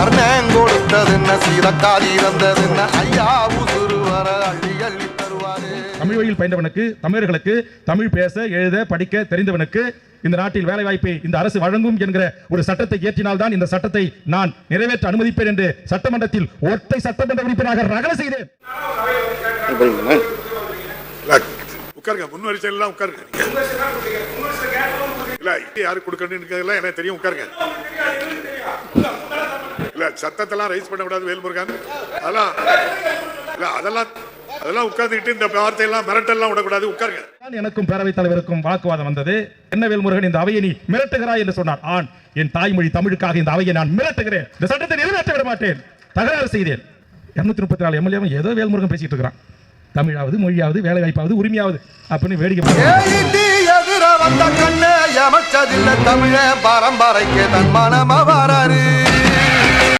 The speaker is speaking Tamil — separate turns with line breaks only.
கர்ணன் கொடுத்தது என்ன சீதக்காதி இறந்தது என்ன ஐயா உசுறு வர அள்ளி அள்ளி தருவாரு.
தமிழ் வழியில் பயின்றவனுக்கு தமிழர்களுக்கு தமிழ் பேச எழுத படிக்க தெரிந்தவனுக்கு இந்த நாட்டில் வேலை வாய்ப்பை இந்த அரசு வழங்கும் என்கிற ஒரு சட்டத்தை இயற்றினால்தான் இந்த சட்டத்தை நான் நிறைவேற்ற அனுமதிப்பேன் என்று சட்டமன்றத்தில் ஒற்றை சட்டமன்ற உறுப்பினராக ரகல செய்தேன்.
உட்காருங்க முன் வரிசையில எல்லாம் உட்காருங்க. இல்ல யாருக்கு கொடுக்கணும்னு எனக்கு தெரியும் உட்காருங்க. சத்தத்தெல்லாம் ரைஸ் பண்ண கூடாது வேல்முருகன். அதெல்லாம் இல்ல அதெல்லாம் அதெல்லாம் உட்கார்ந்துக்கிட்டு இந்த வார்த்தையெல்லாம் மிரட்டெல்லாம் விடக்கூடாது உட்காருங்க.
எனக்கும் பேரவைத் தலைவருக்கும் வாக்குவாதம் வந்தது. என்ன வேல்முருகன் இந்த அவையை நீ மிரட்டுகிறாய் என்று சொன்னார். ஆண் என் தாய்மொழி தமிழுக்காக இந்த அவையை நான் மிரட்டுகிறேன். இந்த சட்டத்தை நிறைவேற்ற விட மாட்டேன். தகராறு செய்தேன். இருநூத்தி முப்பத்தி நாலு எம்எல்ஏ ஏதோ வேல்முருகன் பேசிட்டு இருக்கிறான். தமிழாவது மொழியாவது வேலை வாய்ப்பாவது உரிமையாவது அப்படின்னு வேடிக்கை
எதிர வந்த கண்ணு எமச்சதில்ல தமிழ. பரம்பரைக்கு தன் மனம வராரு